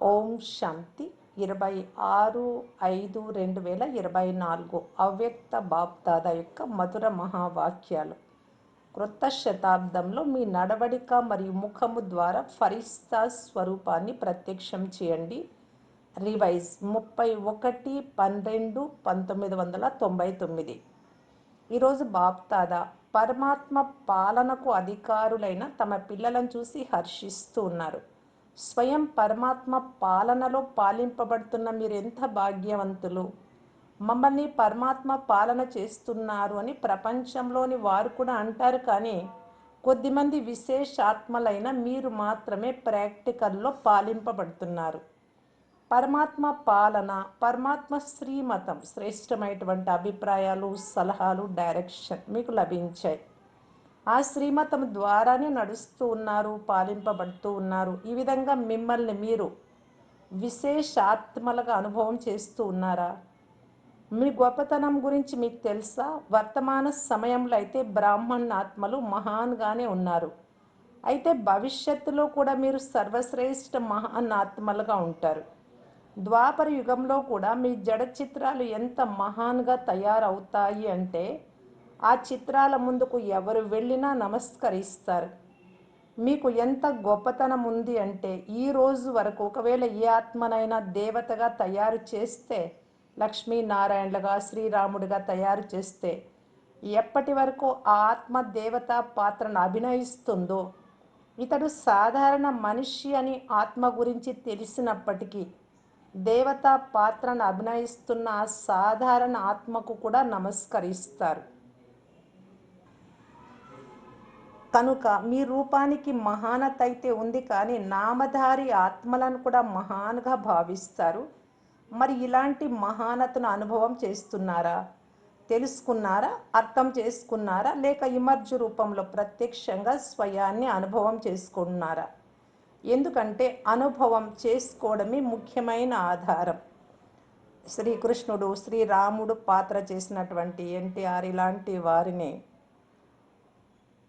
ఓం శాంతి. ఇరవై ఆరు ఐదు రెండు వేల ఇరవై నాలుగు అవ్యక్త బాప్దాద యొక్క మధుర మహావాక్యాలు. క్రొత్త శతాబ్దంలో మీ నడవడిక మరియు ముఖము ద్వారా ఫరిస్తా స్వరూపాన్ని ప్రత్యక్షం చేయండి. రివైజ్ ముప్పై ఒకటి పన్నెండు పంతొమ్మిది వందల తొంభై తొమ్మిది. ఈరోజు బాప్దాదా పరమాత్మ పాలనకు అధికారులైన తమ పిల్లలను చూసి హర్షిస్తూ ఉన్నారు. స్వయం పరమాత్మ పాలనలో పాలింపబడుతున్న మీరు ఎంత భాగ్యవంతులు? మమ్మల్ని పరమాత్మ పాలన చేస్తున్నారు అని ప్రపంచంలోని వారు కూడా అంటారు కానీ కొద్దిమంది విశేషాత్మలైన మీరు మాత్రమే ప్రాక్టికల్లో పాలింపబడుతున్నారు. పరమాత్మ పాలన పరమాత్మ శ్రీమతం శ్రేష్టమైనటువంటి అభిప్రాయాలు సలహాలు డైరెక్షన్ మీకు లభించాయి. ఆ శ్రీమతం ద్వారానే నడుస్తూ ఉన్నారు పాలింపబడుతూ ఉన్నారు. ఈ విధంగా మిమ్మల్ని మీరు విశేషాత్మలుగా అనుభవం చేస్తూ ఉన్నారా? మీ గొప్పతనం గురించి మీకు తెలుసా? వర్తమాన సమయంలో అయితే బ్రాహ్మణ్ ఆత్మలు మహాన్గానే ఉన్నారు. అయితే భవిష్యత్తులో కూడా మీరు సర్వశ్రేష్ఠ మహాన్ ఆత్మలుగా ఉంటారు. ద్వాపర యుగంలో కూడా మీ జడ చిత్రాలు ఎంత మహాన్గా తయారవుతాయి అంటే ఆ చిత్రాల ముందుకు ఎవరు వెళ్ళినా నమస్కరిస్తారు. మీకు ఎంత గొప్పతనం ఉంది అంటే ఈ రోజు వరకు ఒకవేళ ఏ ఆత్మనైనా దేవతగా తయారు చేస్తే లక్ష్మీనారాయణలుగా శ్రీరాముడిగా తయారు చేస్తే ఎప్పటి వరకు ఆ ఆత్మ దేవత పాత్రను అభినయిస్తుందో ఇతడు సాధారణ మనిషి అని ఆత్మ గురించి తెలిసినప్పటికీ దేవతా పాత్రను అభినయిస్తున్న సాధారణ ఆత్మకు కూడా నమస్కరిస్తారు. కనుక మీ రూపానికి మహానత అయితే ఉంది కానీ నామధారి ఆత్మలను కూడా మహాన్గా భావిస్తారు. మరి ఇలాంటి మహానతను అనుభవం చేస్తున్నారా? తెలుసుకున్నారా? అర్థం చేసుకున్నారా? లేక ఇమర్జు రూపంలో ప్రత్యక్షంగా స్వయాన్ని అనుభవం చేసుకున్నారా ఎందుకంటే అనుభవం చేసుకోవడమే ముఖ్యమైన ఆధారం. శ్రీకృష్ణుడు శ్రీరాముడు పాత్ర చేసినటువంటి ఎన్టీఆర్ ఇలాంటి వారిని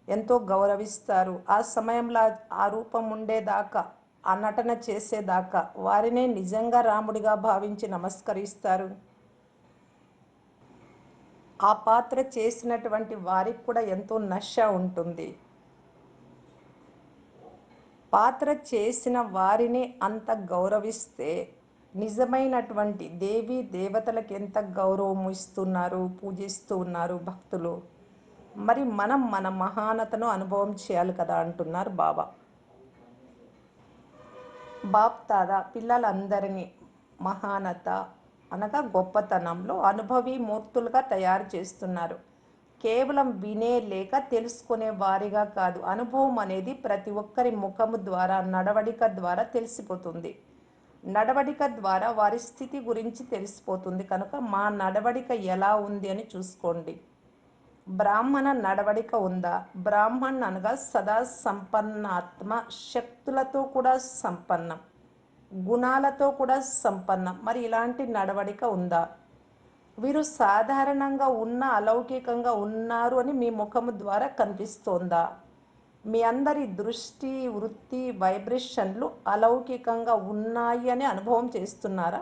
ఎంతో గౌరవిస్తారు. ఆ సమయంలో ఆ రూపం ఉండేదాకా ఆ నటన చేసేదాకా వారినే నిజంగా రాముడిగా భావించి నమస్కరిస్తారు. ఆ పాత్ర చేసినటువంటి వారికి కూడా ఎంతో నష ఉంటుంది. పాత్ర చేసిన వారిని అంత గౌరవిస్తే నిజమైనటువంటి దేవి దేవతలకు ఎంత గౌరవం ఇస్తున్నారు పూజిస్తూ ఉన్నారు భక్తులు. మరి మనం మన మహానతను అనుభవం చేయాలి కదా అంటున్నారు బాబా. బాప్ తాదా పిల్లలందరినీ మహానత అనగా గొప్పతనంలో అనుభవి మూర్తులుగా తయారు చేస్తున్నారు. కేవలం వినే లేక తెలుసుకునే వారిగా కాదు అనుభవం అనేది ప్రతి ఒక్కరి ముఖము ద్వారా నడవడిక ద్వారా తెలిసిపోతుంది. నడవడిక ద్వారా వారి స్థితి గురించి తెలిసిపోతుంది. కనుక మా నడవడిక ఎలా ఉంది అని చూసుకోండి. బ్రాహ్మణ నడవడిక ఉందా? బ్రాహ్మణ్ అనగా సదా సంపన్నాత్మ శక్తులతో కూడా సంపన్నం గుణాలతో కూడా సంపన్నం. మరి ఇలాంటి నడవడిక ఉందా? వీరు సాధారణంగా ఉన్న అలౌకికంగా ఉన్నారు అని మీ ముఖము ద్వారా కనిపిస్తోందా? మీ అందరి దృష్టి వృత్తి వైబ్రేషన్లు అలౌకికంగా ఉన్నాయి అని అనుభవం చేస్తున్నారా?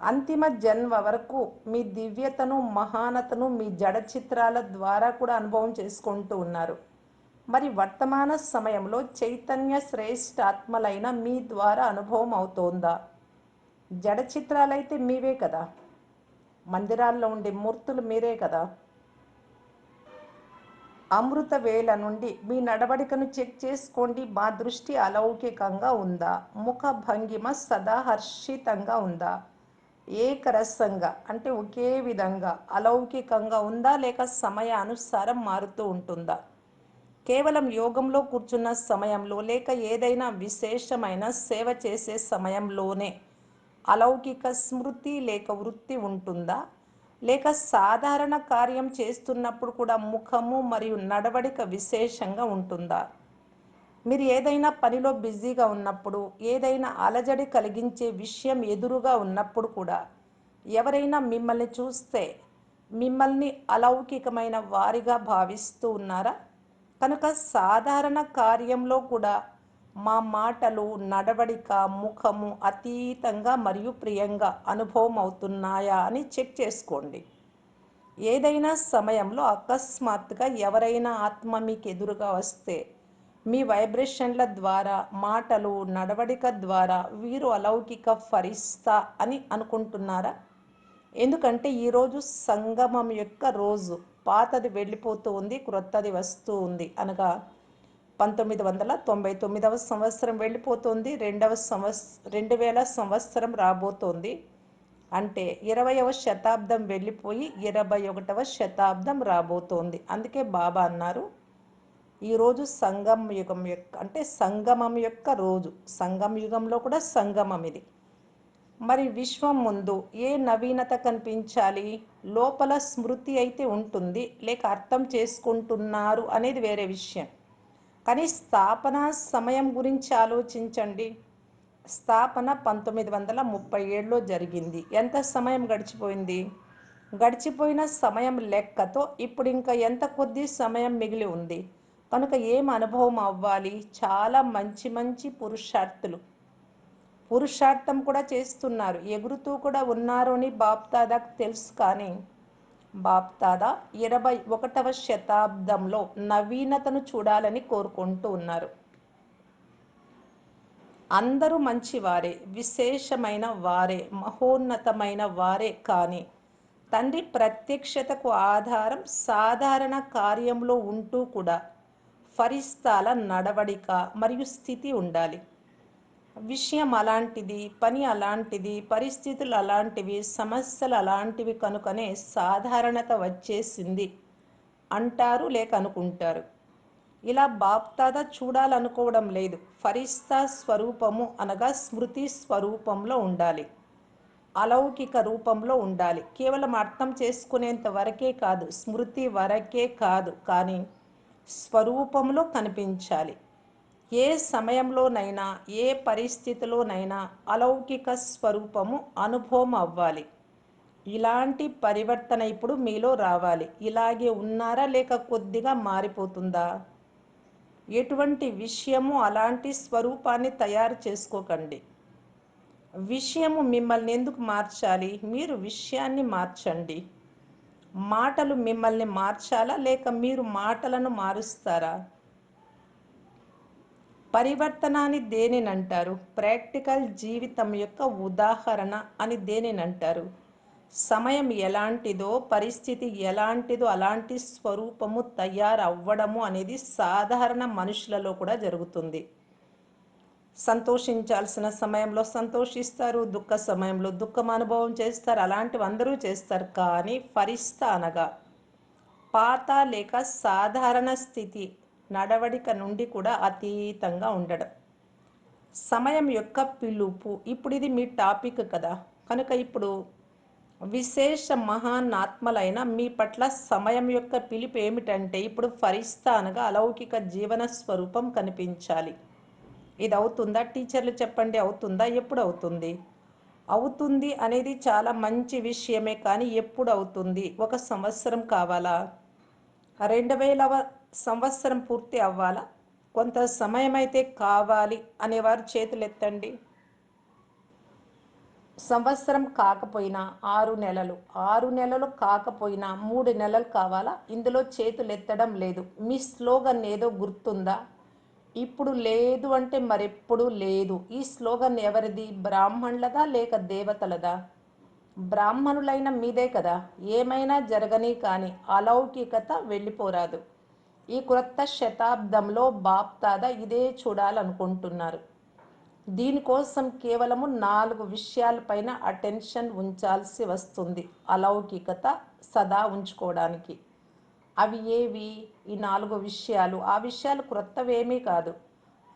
అంతిమ జన్మ వరకు మీ దివ్యతను మహానతను మీ జడ చిత్రాల ద్వారా కూడా అనుభవం చేసుకుంటూ ఉన్నారు. మరి వర్తమాన సమయంలో చైతన్య శ్రేష్ఠాత్మలైన మీ ద్వారా అనుభవం అవుతోందా? జడ చిత్రాలైతే మీవే కదా. మందిరాల్లో ఉండే మూర్తులు మీరే కదా. అమృత వేళ నుండి మీ నడవడికను చెక్ చేసుకోండి. మా దృష్టి అలౌకికంగా ఉందా? ముఖ భంగిమ సదా హర్షితంగా ఉందా? ఏకరసంగా అంటే ఒకే విధంగా అలౌకికంగా ఉందా లేక సమయానుసారం మారుతూ ఉంటుందా? కేవలం యోగంలో కూర్చున్న సమయంలో లేక ఏదైనా విశేషమైన సేవ చేసే సమయంలోనే అలౌకిక స్మృతి లేక వృత్తి ఉంటుందా? లేక సాధారణ కార్యం చేస్తున్నప్పుడు కూడా ముఖము మరియు నడవడిక విశేషంగా ఉంటుందా? మీరు ఏదైనా పనిలో బిజీగా ఉన్నప్పుడు ఏదైనా అలజడి కలిగించే విషయం ఎదురుగా ఉన్నప్పుడు కూడా ఎవరైనా మిమ్మల్ని చూస్తే మిమ్మల్ని అలౌకికమైన వారిగా భావిస్తూ ఉన్నారా? కనుక సాధారణ కార్యంలో కూడా మా మాటలు నడవడిక ముఖము అతీతంగా మరియు ప్రియంగా అనుభవం అవుతున్నాయా అని చెక్ చేసుకోండి. ఏదైనా సమయంలో అకస్మాత్తుగా ఎవరైనా ఆత్మ మీకు ఎదురుగా వస్తే మీ వైబ్రేషన్ల ద్వారా మాటలు నడవడిక ద్వారా వీరు అలౌకిక ఫరిస్తా అని అనుకుంటున్నారా? ఎందుకంటే ఈరోజు సంగమం యొక్క రోజు. పాతది వెళ్ళిపోతూ ఉంది క్రొత్తది వస్తూ ఉంది అనగా పంతొమ్మిది వందల తొంభై తొమ్మిదవ సంవత్సరం వెళ్ళిపోతుంది రెండవ సంవత్స రెండు వేల సంవత్సరం రాబోతోంది. అంటే ఇరవయవ శతాబ్దం వెళ్ళిపోయి ఇరవై ఒకటవ శతాబ్దం రాబోతోంది. అందుకే బాబా అన్నారు ఈరోజు సంగం యుగం యొక్క అంటే సంగమం యొక్క రోజు. సంగం యుగంలో కూడా సంగమం ఇది. మరి విశ్వం ముందు ఏ నవీనత కనిపించాలి? లోపల స్మృతి అయితే ఉంటుంది లేక అర్థం చేసుకుంటున్నారు అనేది వేరే విషయం. కానీ స్థాపన సమయం గురించి ఆలోచించండి. స్థాపన పంతొమ్మిది వందల ముప్పై ఏడులో జరిగింది. ఎంత సమయం గడిచిపోయింది? గడిచిపోయిన సమయం లెక్కతో ఇప్పుడు ఇంకా ఎంత కొద్ది సమయం మిగిలి ఉంది? కనుక ఏం అనుభవం అవ్వాలి? చాలా మంచి మంచి పురుషార్థులు. పురుషార్థం కూడా చేస్తున్నారు. ఎగురుతూ కూడా ఉన్నారు అని బాప్దాదాకు తెలుసు కానీ బాప్దాదా ఇరవై ఒకటవ శతాబ్దంలో నవీనతను చూడాలని కోరుకుంటూ ఉన్నారు. అందరూ మంచివారే విశేషమైన వారే మహోన్నతమైన వారే కానీ తండ్రి ప్రత్యక్షతకు ఆధారం సాధారణ కార్యంలో ఉంటూ కూడా ఫరిస్తాల నడవడిక మరియు స్థితి ఉండాలి. విషయం అలాంటిది పని అలాంటిది పరిస్థితులు అలాంటివి సమస్యలు అలాంటివి కనుకనే సాధారణత వచ్చేసింది అంటారు లేక అనుకుంటారు. ఇలా బాప్తాద చూడాలనుకోవడం లేదు. ఫరిస్తా స్వరూపము అనగా స్మృతి స్వరూపంలో ఉండాలి. అలౌకిక రూపంలో ఉండాలి. కేవలం అర్థం చేసుకునేంత వరకే కాదు స్మృతి వరకే కాదు. కానీ స్వరూపంలో కనిపించాలి. ఏ సమయంలోనైనా ఏ పరిస్థితిలోనైనా అలౌకిక స్వరూపము అనుభవం అవ్వాలి. ఇలాంటి పరివర్తన ఇప్పుడు మీలో రావాలి. ఇలాగే ఉన్నారా లేక కొద్దిగా మారిపోతుందా? ఎటువంటి విషయము అలాంటి స్వరూపాన్ని తయారు చేసుకోకండి. విషయము మిమ్మల్ని ఎందుకు మార్చాలి? మీరు విషయాన్ని మార్చండి. మాటలు మిమ్మల్ని మార్చాలా? లేక మీరు మాటలను మారుస్తారా? పరివర్తనాన్ని దేనినంటారు? ప్రాక్టికల్ జీవితం యొక్క ఉదాహరణ అని దేనినంటారు? సమయం ఎలాంటిదో పరిస్థితి ఎలాంటిదో అలాంటి స్వరూపము తయారవ్వడము అనేది సాధారణ మనుషులలో కూడా జరుగుతుంది. సంతోషించాల్సిన సమయంలో సంతోషిస్తారు దుఃఖ సమయంలో దుఃఖం అనుభవం చేస్తారు అలాంటివి అందరూ చేస్తారు. కానీ ఫరిస్తా అనగా పాత లేక సాధారణ స్థితి నడవడిక నుండి కూడా అతీతంగా ఉండడం. సమయం యొక్క పిలుపు. ఇప్పుడు ఇది మీ టాపిక్ కదా. కనుక ఇప్పుడు విశేష మహానాత్మలైన మీ పట్ల సమయం యొక్క పిలుపు ఏమిటంటే ఇప్పుడు ఫరిస్తా అనగా అలౌకిక జీవన స్వరూపం కనిపించాలి. ఇది అవుతుందా టీచర్లు చెప్పండి అవుతుందా? ఎప్పుడు అవుతుంది అవుతుంది అనేది చాలా మంచి విషయమే కానీ ఎప్పుడు అవుతుంది ఒక సంవత్సరం కావాలా? రెండు వేలవ సంవత్సరం పూర్తి అవ్వాలా? కొంత సమయం అయితే కావాలి అనేవారు చేతులు ఎత్తండి సంవత్సరం కాకపోయినా ఆరు నెలలు. ఆరు నెలలు కాకపోయినా మూడు నెలలు కావాలా? ఇందులో చేతులు ఎత్తడం లేదు. మీ స్లోగన్ ఏదో గుర్తుందా? ఇప్పుడు లేదు అంటే మరెప్పుడు లేదు. ఈ స్లోగన్ ఎవరిది? బ్రాహ్మణులదా లేక దేవతలదా? బ్రాహ్మణులైన మీదే కదా. ఏమైనా జరగని కానీ అలౌకికత వెళ్ళిపోరాదు. ఈ క్రొత్త శతాబ్దంలో బాప్తాద ఇదే చూడాలనుకుంటున్నారు. దీనికోసం కేవలము నాలుగు విషయాలపైన అటెన్షన్ ఉంచాల్సి వస్తుంది. అలౌకికత సదా ఉంచుకోవడానికి. అవి ఏవి? ఈ నాలుగు విషయాలు. ఆ విషయాలు క్రొత్తవేమీ కాదు.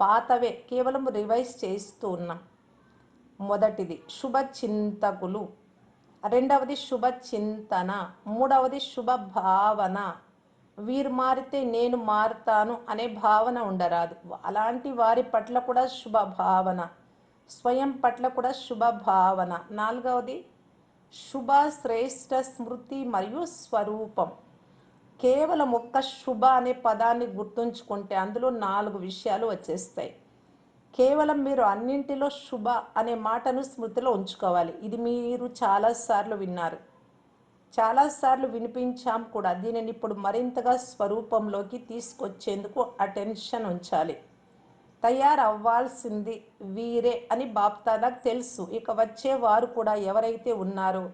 పాతవే. కేవలం రివైజ్ చేస్తూ ఉన్నాం. మొదటిది శుభ చింతకులు రెండవది శుభ చింతన మూడవది శుభ భావన వీరు మారితే నేను మారుతాను అనే భావన ఉండరాదు. అలాంటి వారి పట్ల కూడా శుభ భావన స్వయం పట్ల కూడా శుభ భావన నాలుగవది శుభ శ్రేష్ఠ స్మృతి మరియు స్వరూపం. కేవలం ఒక్క శుభ అనే పదాన్ని గుర్తుంచుకుంటే అందులో నాలుగు విషయాలు వచ్చేస్తాయి. కేవలం మీరు అన్నింటిలో శుభ అనే మాటను స్మృతిలో ఉంచుకోవాలి. ఇది మీరు చాలాసార్లు విన్నారు. చాలాసార్లు వినిపించాం కూడా. దీనిని ఇప్పుడు మరింతగా స్వరూపంలోకి తీసుకొచ్చేందుకు అటెన్షన్ ఉంచాలి. తయారవ్వాల్సింది వీరే అని బాప్తాదాకు తెలుసు. ఇక వచ్చే వారు కూడా ఎవరైతే ఉన్నారో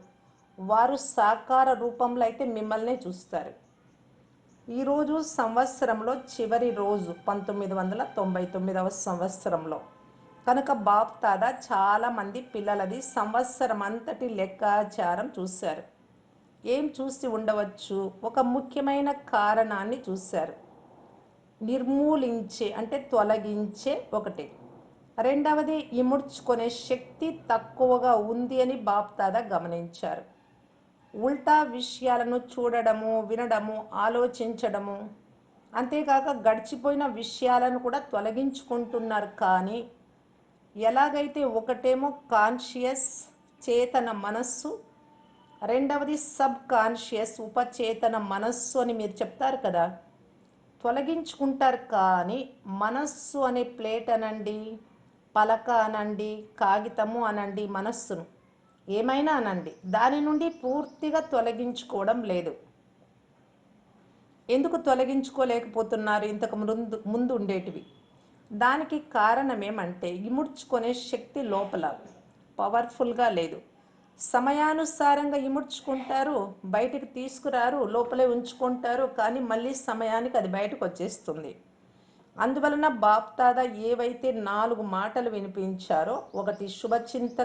వారు సాకార రూపంలో అయితే మిమ్మల్నే చూస్తారు. ఈరోజు సంవత్సరంలో చివరి రోజు పంతొమ్మిది వందల తొంభై తొమ్మిదవ సంవత్సరంలో. కనుక బాప్తాదా చాలామంది పిల్లలది సంవత్సరం అంతటి లెక్కాచారం చూశారు. ఏం చూసి ఉండవచ్చు? ఒక ముఖ్యమైన కారణాన్ని చూశారు. నిర్మూలించే అంటే తొలగించే ఒకటి. రెండవది ఇముడ్చుకునే శక్తి తక్కువగా ఉంది అని బాప్తాదా గమనించారు. ఉల్టా విషయాలను చూడడము వినడము ఆలోచించడము. అంతేకాక గడిచిపోయిన విషయాలను కూడా తొలగించుకుంటున్నారు. కానీ ఎలాగైతే ఒకటేమో కాన్షియస్ చేతన మనస్సు రెండవది సబ్ కాన్షియస్ ఉపచేతన మనస్సు అని మీరు చెప్తారు కదా. తొలగించుకుంటారు కానీ మనస్సు అనే ప్లేట్ అనండి పలక అనండి కాగితము అనండి మనస్సును. ఏమైనా అనండి. దాని నుండి పూర్తిగా తొలగించుకోవడం లేదు. ఎందుకు తొలగించుకోలేకపోతున్నారు? ఇంతకు ముందు ముందు ఉండేటివి. దానికి కారణం ఏమంటే ఇముడ్చుకునే శక్తి లోపల పవర్ఫుల్గా లేదు. సమయానుసారంగా ఇముడ్చుకుంటారు బయటికి తీసుకురారు లోపలే ఉంచుకుంటారు కానీ మళ్ళీ సమయానికి అది బయటకు వచ్చేస్తుంది. అందువలన బాప్తాద ఏవైతే నాలుగు మాటలు వినిపించారో ఒకటి శుభచింత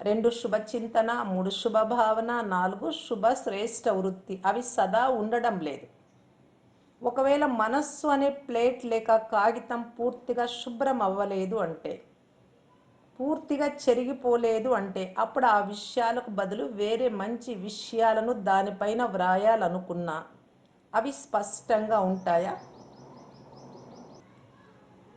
రెండు శుభచింతన మూడు శుభభావన నాలుగు శుభ శ్రేష్ఠ వృత్తి. అవి సదా ఉండడం లేదు. ఒకవేళ మనస్సు అనే ప్లేట్ లేక కాగితం పూర్తిగా శుభ్రం అవ్వలేదు అంటే పూర్తిగా చెరిగిపోలేదు అంటే అప్పుడు ఆ విషయాలకు బదులు వేరే మంచి విషయాలను దానిపైన వ్రాయాలనుకున్నా అవి స్పష్టంగా ఉంటాయా?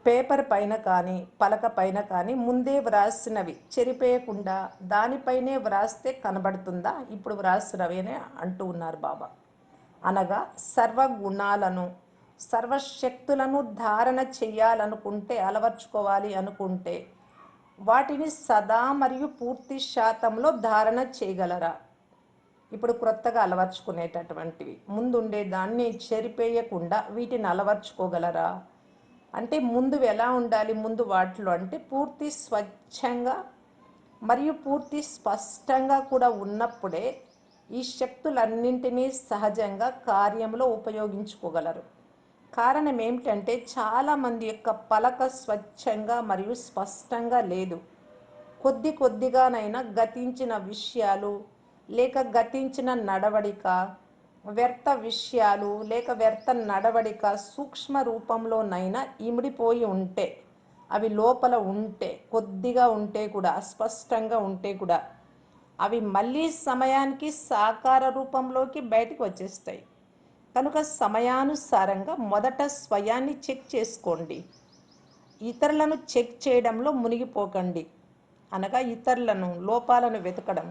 పేపర్ పైన కానీ పలక పైన కానీ ముందే వ్రాసినవి. చెరిపేయకుండా దానిపైనే వ్రాస్తే కనబడుతుందా? ఇప్పుడు వ్రాసినవి అని అంటూ ఉన్నారు బాబా. అనగా సర్వగుణాలను సర్వశక్తులను ధారణ చెయ్యాలనుకుంటే అలవర్చుకోవాలి అనుకుంటే వాటిని సదా మరియు పూర్తి శాతంలో ధారణ చేయగలరా? ఇప్పుడు క్రొత్తగా అలవర్చుకునేటటువంటివి. ముందుండే దాన్ని చెరిపేయకుండా వీటిని అలవర్చుకోగలరా? అంటే ముందు ఎలా ఉండాలి ముందు వాటిలో అంటే పూర్తి స్వచ్ఛంగా మరియు పూర్తి స్పష్టంగా కూడా ఉన్నప్పుడే ఈ శక్తులన్నింటినీ సహజంగా కార్యంలో ఉపయోగించుకోగలరు. కారణం ఏమిటంటే చాలామంది యొక్క పలక స్వచ్ఛంగా మరియు స్పష్టంగా లేదు. కొద్ది కొద్దిగానైనా గతించిన విషయాలు లేక గతించిన నడవడిక వ్యర్థ విషయాలు లేక వ్యర్థ నడవడిక సూక్ష్మ రూపంలోనైనా ఇమిడిపోయి ఉంటే అవి లోపల ఉంటే కొద్దిగా ఉంటే కూడా అస్పష్టంగా ఉంటే కూడా అవి మళ్ళీ సమయానికి సాకార రూపంలోకి బయటకు వచ్చేస్తాయి. కనుక సమయానుసారంగా మొదట స్వయాన్ని చెక్ చేసుకోండి. ఇతరులను చెక్ చేయడంలో మునిగిపోకండి. అనగా ఇతరులను లోపాలను వెతకడం.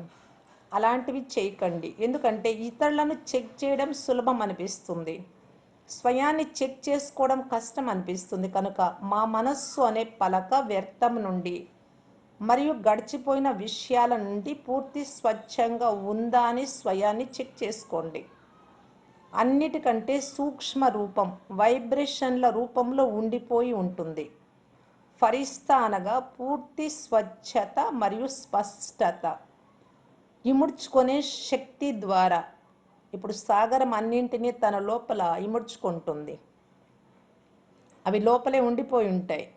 అలాంటివి చేయకండి. ఎందుకంటే ఇతరులను చెక్ చేయడం సులభం అనిపిస్తుంది. స్వయాన్ని చెక్ చేసుకోవడం కష్టం అనిపిస్తుంది. కనుక మా మనస్సు అనే పలక వ్యర్థం నుండి మరియు గడిచిపోయిన విషయాల నుండి పూర్తి స్వచ్ఛంగా ఉందా అని స్వయాన్ని చెక్ చేసుకోండి. అన్నిటికంటే సూక్ష్మ రూపం వైబ్రేషన్ల రూపంలో ఉండిపోయి ఉంటుంది. ఫరిస్తా అనగా పూర్తి స్వచ్ఛత మరియు స్పష్టత. ఇముడ్చుకునే శక్తి ద్వారా. ఇప్పుడు సాగరం అన్నింటినీ తన లోపల ఇముడ్చుకుంటుంది. అవి లోపలే ఉండిపోయి ఉంటాయి.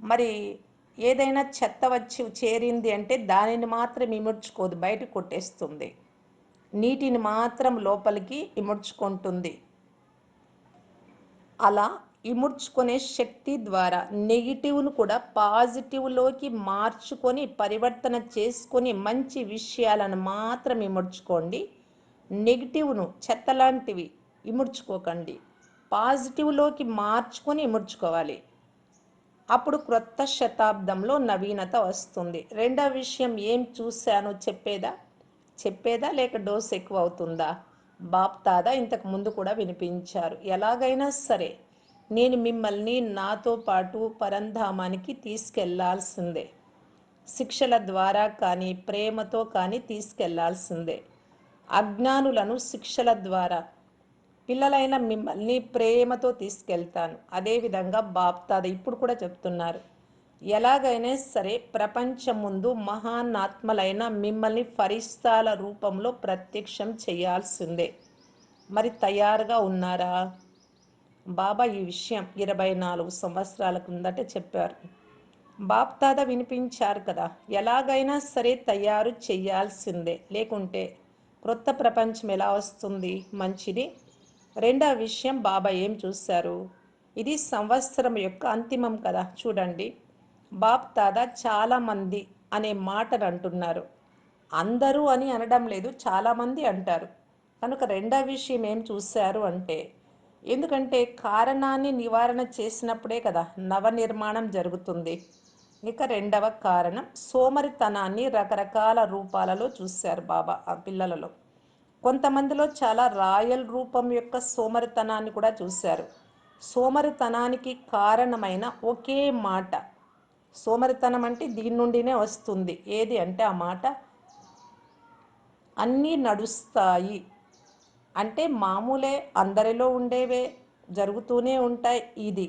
మరి ఏదైనా చెత్త వచ్చి చేరింది అంటే దానిని మాత్రం ఇముడ్చుకోదు బయట కొట్టేస్తుంది. నీటిని మాత్రం లోపలికి ఇముడ్చుకుంటుంది. అలా ఇముడ్చుకునే శక్తి ద్వారా నెగిటివ్ను కూడా పాజిటివ్లోకి మార్చుకొని పరివర్తన చేసుకొని మంచి విషయాలను మాత్రం ఇముడ్చుకోండి. నెగిటివ్ను చెత్త లాంటివి ఇముడ్చుకోకండి. పాజిటివ్లోకి మార్చుకొని ఇముడ్చుకోవాలి. అప్పుడు క్రొత్త శతాబ్దంలో నవీనత వస్తుంది. రెండవ విషయం ఏం చూశాను చెప్పేదా? చెప్పేదా లేక డోస్ ఎక్కువ అవుతుందా బాప్తాదా ఇంతకు ముందు కూడా వినిపించారు. ఎలాగైనా సరే నేను మిమ్మల్ని నాతో పాటు పరంధామానికి తీసుకెళ్ళాల్సిందే. శిక్షల ద్వారా కానీ ప్రేమతో కానీ తీసుకెళ్ళాల్సిందే. అజ్ఞానులను శిక్షల ద్వారా. పిల్లలైన మిమ్మల్ని ప్రేమతో తీసుకెళ్తాను. అదేవిధంగా బాప్తాద ఇప్పుడు కూడా చెప్తున్నారు. ఎలాగైనా సరే ప్రపంచం ముందు మహానాత్మలైన మిమ్మల్ని ఫరిస్తాల రూపంలో ప్రత్యక్షం చేయాల్సిందే. మరి తయారుగా ఉన్నారా? బాబా ఈ విషయం ఇరవై నాలుగు సంవత్సరాల కిందట చెప్పారు. బాప్తాద వినిపించారు కదా ఎలాగైనా సరే తయారు చేయాల్సిందే. లేకుంటే క్రొత్త ప్రపంచం ఎలా వస్తుంది? మంచిది. రెండవ విషయం బాబా ఏం చూశారు? ఇది సంవత్సరం యొక్క అంతిమం కదా చూడండి. బాప్ బాప్తాద చాలామంది అనే మాటను అంటున్నారు. అందరూ అని అనడం లేదు చాలామంది అంటారు. కనుక రెండవ విషయం ఏం చూశారు అంటే ఎందుకంటే కారణాన్ని నివారణ చేసినప్పుడే కదా నవనిర్మాణం జరుగుతుంది. ఇక రెండవ కారణం సోమరితనాన్ని రకరకాల రూపాలలో చూశారు బాబా ఆ పిల్లలలో. కొంతమందిలో చాలా రాయల్ రూపం యొక్క సోమరితనాన్ని కూడా చూశారు. సోమరితనానికి కారణమైన ఒకే మాట సోమరితనం అంటే దీని నుండినే వస్తుంది. ఏది అంటే ఆ మాట అన్నీ నడుస్తాయి అంటే మామూలే అందరిలో ఉండేవే జరుగుతూనే ఉంటాయి ఇది.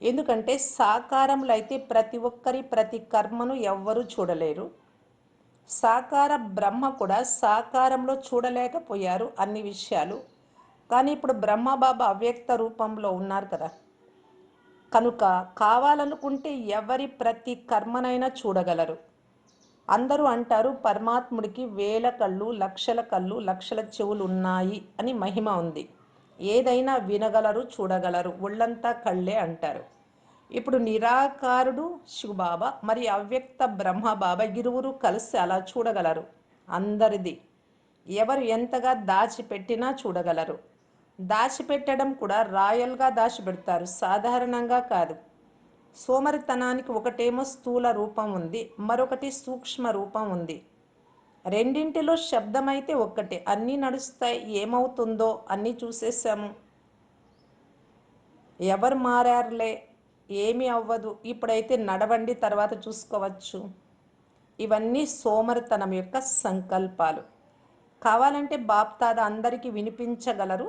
ఎందుకంటే సాకారంలో అయితే ప్రతి ఒక్కరి ప్రతి కర్మను ఎవ్వరూ చూడలేరు. సాకార బ్రహ్మ కూడా సాకారంలో చూడలేకపోయారు అన్ని విషయాలు. కానీ ఇప్పుడు బ్రహ్మబాబా అవ్యక్త రూపంలో ఉన్నారు కదా. కనుక కావాలనుకుంటే ఎవరి ప్రతి కర్మనైనా చూడగలరు. అందరూ అంటారు పరమాత్ముడికి వేల కళ్ళు లక్షల కళ్ళు లక్షల చెవులు ఉన్నాయి అని మహిమ ఉంది. ఏదైనా వినగలరు చూడగలరు ఒళ్ళంతా కళ్ళే అంటారు. ఇప్పుడు నిరాకారుడు శివబాబా మరి అవ్యక్త బ్రహ్మబాబా ఇరువురు కలిసి అలా చూడగలరు. అందరిది. ఎవరు ఎంతగా దాచిపెట్టినా చూడగలరు. దాచిపెట్టడం కూడా రాయల్గా దాచిపెడతారు. సాధారణంగా కాదు. సోమరితనానికి ఒకటేమో స్థూల రూపం ఉంది మరొకటి సూక్ష్మ రూపం ఉంది. రెండింటిలో శబ్దం అయితే ఒక్కటే అన్నీ నడుస్తాయి ఏమవుతుందో అన్నీ చూసేసాము ఎవరు మారారులే ఏమీ అవ్వదు ఇప్పుడైతే నడవండి తర్వాత చూసుకోవచ్చు. ఇవన్నీ సోమరితనం యొక్క సంకల్పాలు. కావాలంటే బాప్తాద అందరికీ వినిపించగలరు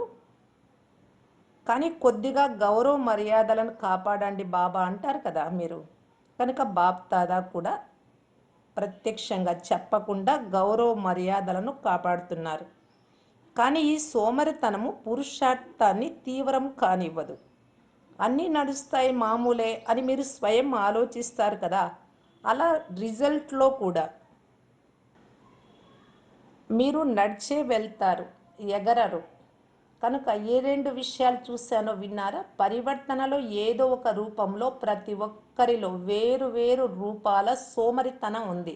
కానీ కొద్దిగా గౌరవ మర్యాదలను కాపాడండి బాబా అంటారు కదా మీరు. కనుక బాప్తాదా కూడా ప్రత్యక్షంగా చెప్పకుండా గౌరవ మర్యాదలను కాపాడుతున్నారు. కానీ ఈ సోమరితనము పురుషార్థాన్ని తీవ్రం కానివ్వదు. అన్నీ నడుస్తాయి మామూలే అని మీరు స్వయం ఆలోచిస్తారు కదా. అలా రిజల్ట్లో కూడా మీరు నడిచే వెళ్తారు ఎగరరు. కనుక ఏ రెండు విషయాలు చూశానో విన్నారా? పరివర్తనలో ఏదో ఒక రూపంలో ప్రతి ఒక్కరిలో వేరు వేరు రూపాల సోమరితనం ఉంది.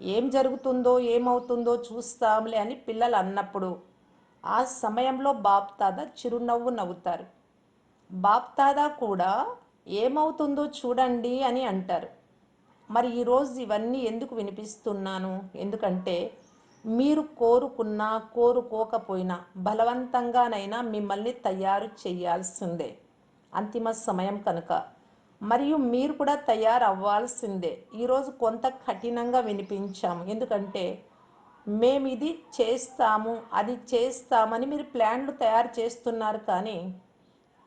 ఏం జరుగుతుందో ఏమవుతుందో చూస్తాంలే అని పిల్లలు అన్నప్పుడు ఆ సమయంలో బాప్తాద చిరునవ్వు నవ్వుతారు. బాప్తాదా కూడా ఏమవుతుందో చూడండి అని అంటారు. మరి ఈరోజు ఇవన్నీ ఎందుకు వినిపిస్తున్నాను? ఎందుకంటే మీరు కోరుకున్నా కోరుకోకపోయినా బలవంతంగానైనా మిమ్మల్ని తయారు చేయాల్సిందే. అంతిమ సమయం కనుక. మరియు మీరు కూడా తయారవ్వాల్సిందే. ఈరోజు కొంత కఠినంగా వినిపించాము. ఎందుకంటే మేము ఇది చేస్తాము అది చేస్తామని మీరు ప్లాన్లు తయారు చేస్తున్నారు కానీ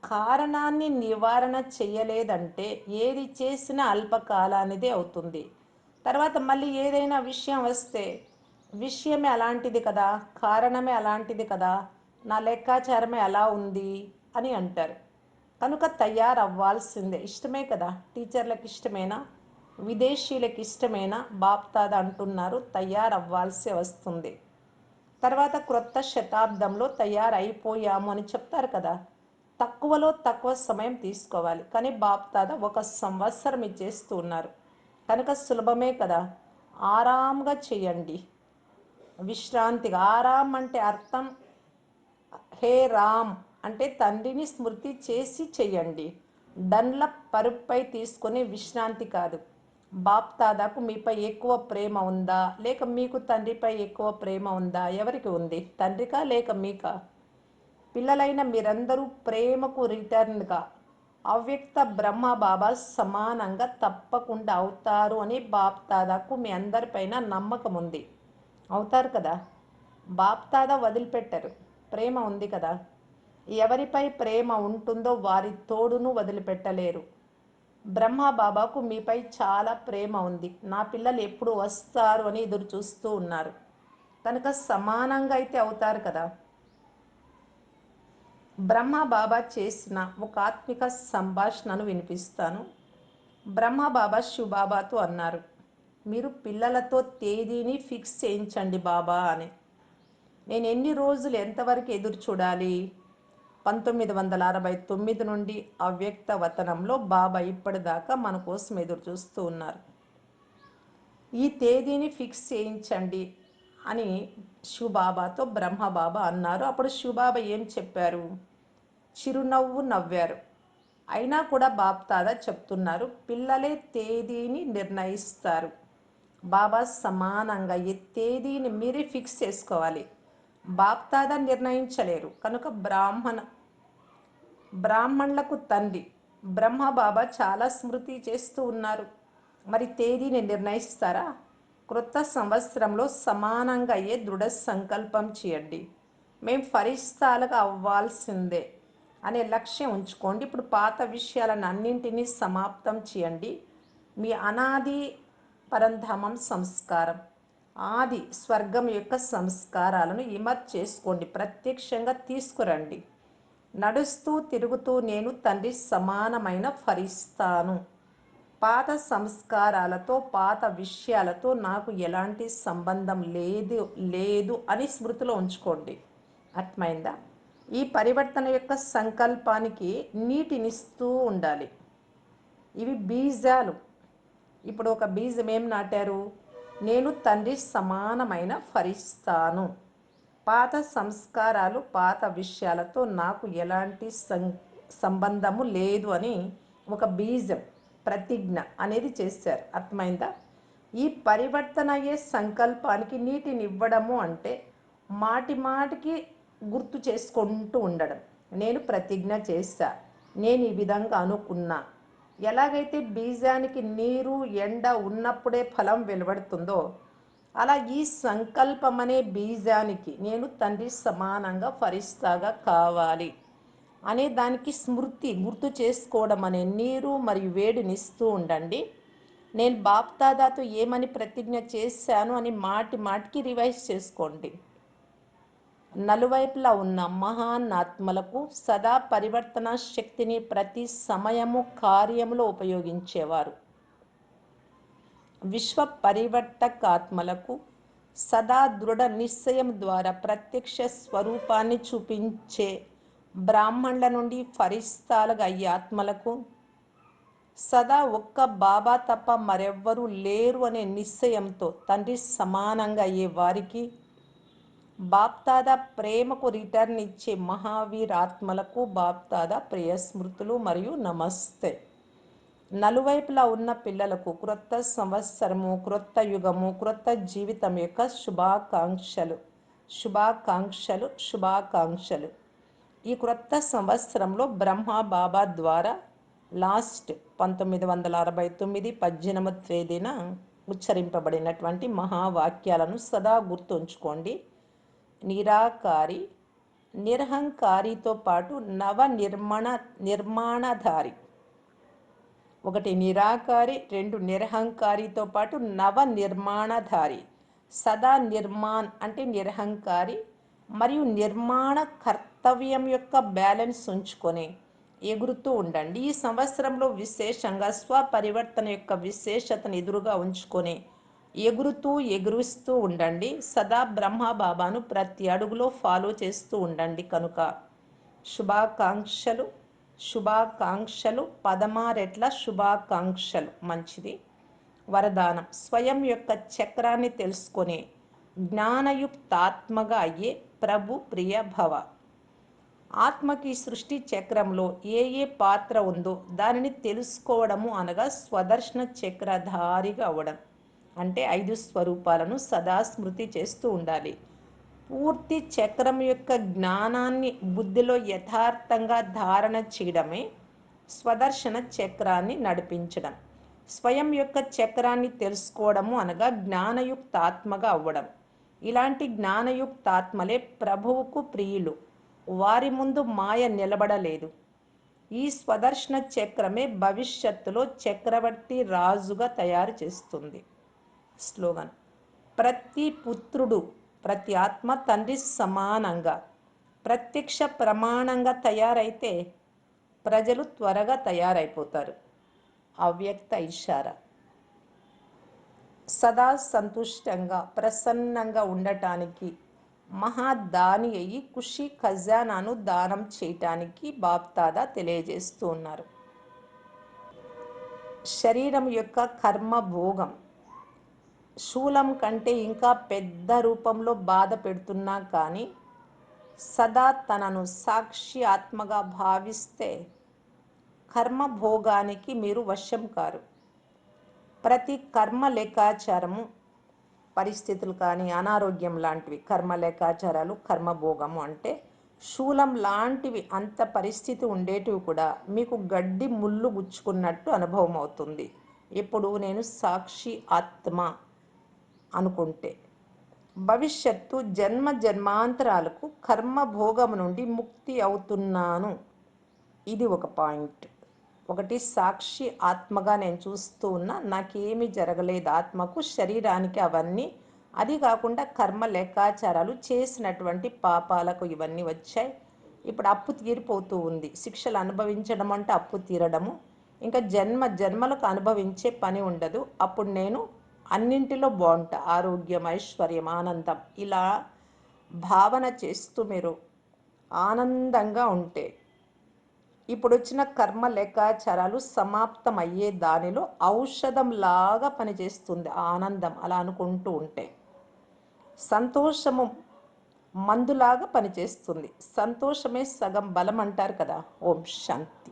కారణాన్ని నివారణ చేయలేదంటే ఏది చేసినా అల్పకాలానిదే అవుతుంది. తర్వాత మళ్ళీ ఏదైనా విషయం వస్తే విషయమే అలాంటిది కదా కారణమే అలాంటిది కదా నా లెక్కాచారమే అలా ఉంది అని అంటారు. కనుక తయారవ్వాల్సిందే. ఇష్టమే కదా టీచర్లకు ఇష్టమేనా? విదేశీయులకు ఇష్టమేనా? బాప్తాద అంటున్నారు తయారవ్వాల్సి వస్తుంది. తర్వాత క్రొత్త శతాబ్దంలో తయారైపోయాము అని చెప్తారు కదా తక్కువలో తక్కువ సమయం తీసుకోవాలి. కానీ బాప్తాద ఒక సంవత్సరం ఇచ్చేస్తూ ఉన్నారు కనుక సులభమే కదా ఆరాంగా చేయండి. విశ్రాంతిగా. ఆరాం అంటే అర్థం హే రామ్ అంటే తండ్రిని స్మృతి చేసి చెయ్యండి. డన్ల పరుపై తీసుకునే విశ్రాంతి కాదు. బాప్ దాదాకు మీపై ఎక్కువ ప్రేమ ఉందా? లేక మీకు తండ్రిపై ఎక్కువ ప్రేమ ఉందా? ఎవరికి ఉంది? తండ్రికా లేక మీకా? పిల్లలైన మీరందరూ ప్రేమకు రిటర్న్గా. అవ్యక్త బ్రహ్మ బాబా సమానంగా తప్పకుండా అవుతారు అని బాప్తాదాకు మీ అందరిపైన నమ్మకం ఉంది అవుతారు కదా. బాప్తాదా వదిలిపెట్టరు. ప్రేమ ఉంది కదా. ఎవరిపై ప్రేమ ఉంటుందో వారి తోడును వదిలిపెట్టలేరు. బ్రహ్మ బాబాకు మీపై చాలా ప్రేమ ఉంది. నా పిల్లలు ఎప్పుడు వస్తారు అని ఎదురు చూస్తూ ఉన్నారు. కనుక సమానంగా అయితే అవుతారు కదా. బ్రహ్మ బాబా చేసిన ఒక ఆత్మిక సంభాషణను వినిపిస్తాను. బ్రహ్మ బాబా శివబాబాతో అన్నారు. మీరు పిల్లలతో తేదీని ఫిక్స్ చేయించండి బాబా అని. నేను ఎన్ని రోజులు ఎంతవరకు ఎదురు చూడాలి? పంతొమ్మిది వందల అరవై తొమ్మిది నుండి అవ్యక్త వతనంలో బాబా ఇప్పటిదాకా మన కోసం ఎదురు చూస్తూ ఉన్నారు. ఈ తేదీని ఫిక్స్ చేయించండి అని శివబాబాతో బ్రహ్మబాబా అన్నారు. అప్పుడు శివబాబా ఏం చెప్పారు? చిరునవ్వు నవ్వారు. అయినా కూడా బాప్తాదా చెప్తున్నారు. పిల్లలే తేదీని నిర్ణయిస్తారు. బాబా సమానంగా ఎత్తేదీని తేదీని మీరే ఫిక్స్ చేసుకోవాలి. బాప్తాదా నిర్ణయించలేరు. కనుక బ్రాహ్మణ బ్రాహ్మణులకు తండ్రి బ్రహ్మ బాబా చాలా స్మృతి చేస్తూ ఉన్నారు. మరి తేదీని నిర్ణయిస్తారా? క్రొత్త సంవత్సరంలో సమానంగా అయ్యే దృఢ సంకల్పం చేయండి. మేము ఫరిస్తాలుగా అవ్వాల్సిందే అనే లక్ష్యం ఉంచుకోండి. ఇప్పుడు పాత విషయాలను అన్నింటినీ సమాప్తం చేయండి. మీ అనాది పరంధామం సంస్కారం. ఆది స్వర్గం యొక్క సంస్కారాలను ఇమర్ చేసుకోండి ప్రత్యక్షంగా తీసుకురండి. నడుస్తూ తిరుగుతూ నేను తండ్రి సమానమైన ఫరిస్తాను. పాత సంస్కారాలతో పాత విషయాలతో నాకు ఎలాంటి సంబంధం లేదు లేదు అని స్మృతిలో ఉంచుకోండి. అర్థమైందా? ఈ పరివర్తన యొక్క సంకల్పానికి నీటినిస్తూ ఉండాలి. ఇవి బీజాలు. ఇప్పుడు ఒక బీజం ఏం నాటారు? నేను తండ్రి సమానమైన ఫరిస్తాను. పాత సంస్కారాలు పాత విషయాలతో నాకు ఎలాంటి సం సంబంధము లేదు అని ఒక బీజం ప్రతిజ్ఞ అనేది చేశారు. అర్థమైందా? ఈ పరివర్తన అయ్యే సంకల్పానికి నీటిని ఇవ్వడము అంటే మాటి మాటికి గుర్తు చేసుకుంటూ ఉండడం. నేను ప్రతిజ్ఞ చేశా. నేను ఈ విధంగా అనుకున్నా. ఎలాగైతే బీజానికి నీరు ఎండ ఉన్నప్పుడే ఫలం వెలువడుతుందో అలా ఈ సంకల్పం అనే బీజానికి నేను తండ్రి సమానంగా ఫరిస్తాగా కావాలి అనే దానికి స్మృతి గుర్తు చేసుకోవడం అనే నీరు మరియు వేడినిస్తూ ఉండండి. నేను బాప్తాదాతో ఏమని ప్రతిజ్ఞ చేశాను అని మాటి మాటికి రివైజ్ చేసుకోండి. నలువైపులా ఉన్న మహాన్ ఆత్మలకు సదా పరివర్తన శక్తిని ప్రతి సమయము కార్యములో ఉపయోగించేవారు. విశ్వ పరివర్తకాత్మలకు సదా దృఢ నిశ్చయం ద్వారా ప్రత్యక్ష స్వరూపాన్ని చూపించే బ్రాహ్మణుల నుండి ఫరిస్తాలుగా అయ్యే ఆత్మలకు సదా ఒక్క బాబా తప్ప మరెవ్వరూ లేరు అనే నిశ్చయంతో తండ్రి సమానంగా అయ్యే వారికి బాప్తాద ప్రేమకు రిటర్న్ ఇచ్చే మహావీరాత్మలకు బాప్తాద ప్రియ స్మృతులు మరియు నమస్తే. నలువైపులా ఉన్న పిల్లలకు క్రొత్త సంవత్సరము క్రొత్త యుగము క్రొత్త జీవితం యొక్క శుభాకాంక్షలు. శుభాకాంక్షలు శుభాకాంక్షలు. ఈ క్రొత్త సంవత్సరంలో బ్రహ్మ బాబా ద్వారా లాస్ట్ పంతొమ్మిది వందల అరవై తొమ్మిది పద్దెనిమిది తేదీన ఉచ్చరింపబడినటువంటి మహావాక్యాలను సదా గుర్తుంచుకోండి. నిరాకారి నిరహంకారితో పాటు నవ నిర్మాణ నిర్మాణధారి. ఒకటి నిరాకారి రెండు నిరహంకారితో పాటు నవ నిర్మాణధారి సదా నిర్మాణ్ అంటే నిరహంకారి మరియు నిర్మాణ కర్తవ్యం యొక్క బ్యాలెన్స్ ఉంచుకొని. ఎగురుతూ ఉండండి. ఈ సంవత్సరంలో విశేషంగా స్వపరివర్తన యొక్క విశేషతను ఎదురుగా ఉంచుకొని. ఎగురుతూ ఎగురుస్తూ ఉండండి. సదా బ్రహ్మ బాబాను ప్రతి అడుగులో ఫాలో చేస్తూ ఉండండి కనుక. శుభాకాంక్షలు శుభాకాంక్షలు పదమారెట్ల శుభాకాంక్షలు. మంచిది. వరదానం. స్వయం యొక్క చక్రాన్ని తెలుసుకొని జ్ఞానయుక్తాత్మగా అయ్యే ప్రభు ప్రియ భవ ఆత్మకి సృష్టి చక్రంలో ఏ ఏ పాత్ర ఉందో దానిని తెలుసుకోవడము అనగా స్వదర్శన చక్రధారిగా అవ్వడం. అంటే ఐదు స్వరూపాలను సదా స్మృతి చేస్తూ ఉండాలి. పూర్తి చక్రం యొక్క జ్ఞానాన్ని బుద్ధిలో యథార్థంగా ధారణ చేయడమే స్వదర్శన చక్రాన్ని నడిపించడం. స్వయం యొక్క చక్రాన్ని తెలుసుకోవడము అనగా జ్ఞానయుక్తాత్మగా అవ్వడం. ఇలాంటి జ్ఞానయుక్తాత్మలే ప్రభువుకు ప్రియులు. వారి ముందు మాయ నిలబడలేదు. ఈ స్వదర్శన చక్రమే భవిష్యత్తులో చక్రవర్తి రాజుగా తయారు చేస్తుంది. స్లోగన్ ప్రతి పుత్రుడు ప్రతి ఆత్మ తండ్రి సమానంగా ప్రత్యక్ష ప్రమాణంగా తయారైతే ప్రజలు త్వరగా తయారైపోతారు. అవ్యక్త ఇషారా. సదా సంతుష్టంగా ప్రసన్నంగా ఉండటానికి మహాదాని అయ్యి ఖుషి ఖజానాను దానం చేయటానికి బాప్తాదా తెలియజేస్తూ ఉన్నారు. శరీరం యొక్క కర్మ భోగం శూలం కంటే ఇంకా పెద్ద రూపంలో బాధ పెడుతున్నా కానీ సదా తనను సాక్షి ఆత్మగా భావిస్తే కర్మ భోగానికి మీరు వశం కారు. ప్రతి కర్మ లేఖాచారము పరిస్థితులు కానీ అనారోగ్యం లాంటివి కర్మ లేఖాచారాలు కర్మభోగము అంటే శూలం లాంటివి అంత పరిస్థితి ఉండేటివి కూడా మీకు గడ్డి ముళ్ళు గుచ్చుకున్నట్టు అనుభవం అవుతుంది ఇప్పుడు నేను సాక్షి ఆత్మ అనుకుంటే. భవిష్యత్తు జన్మ జన్మాంతరాలకు కర్మ భోగము నుండి ముక్తి అవుతున్నాను. ఇది ఒక పాయింట్. ఒకటి సాక్షి ఆత్మగా నేను చూస్తూ ఉన్నా నాకేమీ జరగలేదు. ఆత్మకు శరీరానికి అవన్నీ అది కాకుండా కర్మ లెక్కాచారాలు చేసినటువంటి పాపాలకు ఇవన్నీ వచ్చాయి. ఇప్పుడు అప్పు తీరిపోతూ ఉంది. శిక్షలు అనుభవించడం అంటే అప్పు తీరడము. ఇంకా జన్మ జన్మలకు అనుభవించే పని ఉండదు. అప్పుడు నేను అన్నింటిలో బాగుంట ఆరోగ్యం ఐశ్వర్యం ఆనందం. ఇలా భావన చేస్తూ మీరు ఆనందంగా ఉంటే ఇప్పుడు వచ్చిన కర్మ లేఖాచారాలు సమాప్తం అయ్యే దానిలో ఔషధం లాగా పనిచేస్తుంది ఆనందం. అలా అనుకుంటూ ఉంటే సంతోషము మందులాగా పనిచేస్తుంది. సంతోషమే సగం బలం అంటారు కదా ఓం శాంతి.